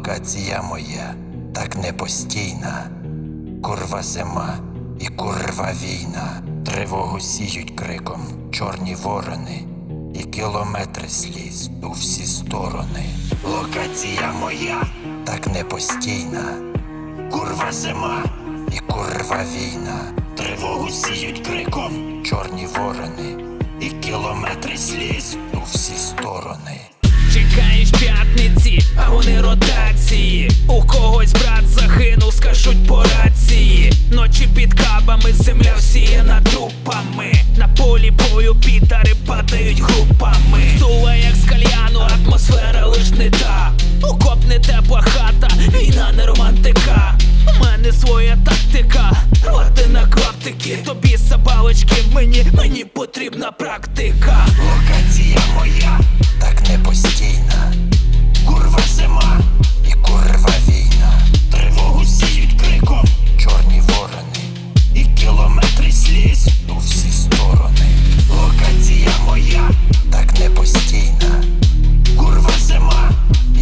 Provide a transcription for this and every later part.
Локація моя так не постійна. Курва зима і курва війна. Тривогу сіють криком чорні ворони, і кілометри сліз у всі сторони. Локація моя так не постійна. Курва зима і курва війна. Тривогу сіють криком чорні ворони, і кілометри сліз у всі сторони. А вони ротації. У когось брат загинув, скажуть по рації. Ночі під кабами, земля всіяна трупами. На полі бою підари падають групами. Здула як з кальяну, атмосфера лиш не та. Окоп не тепла хата, війна не романтика. У мене своя тактика, рвати на клаптики. Тобі сабалочки, мені, мені потрібна практика. Локація моя так не постійна. Кілометри у всі сторони. Локація моя так не постійна. Курва зима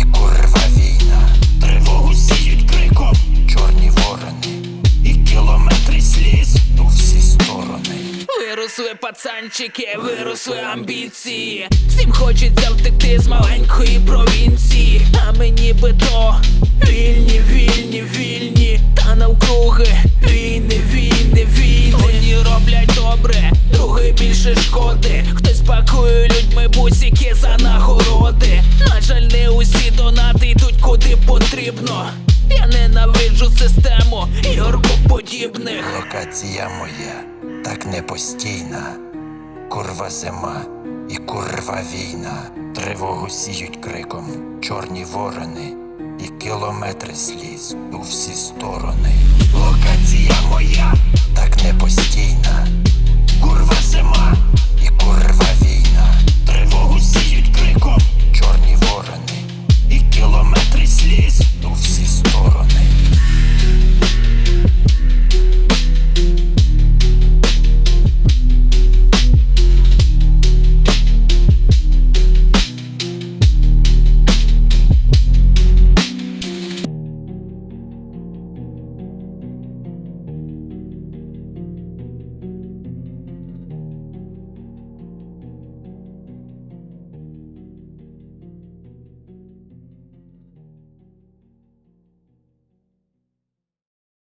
і курва війна. Тривогу сіють криком чорні ворони, і кілометри сліз у всі сторони. Виросли пацанчики, виросли амбіції. Всім хочеться втекти з маленької провінції. Бусики за нагороди. На жаль, не усі донати йдуть куди потрібно. Я ненавиджу систему і оркоподібних. Локація моя так не постійна. Курва зима і курва війна. Тривогу сіють криком чорні ворони, і кілометри сліз у всі сторони. release, don't cease.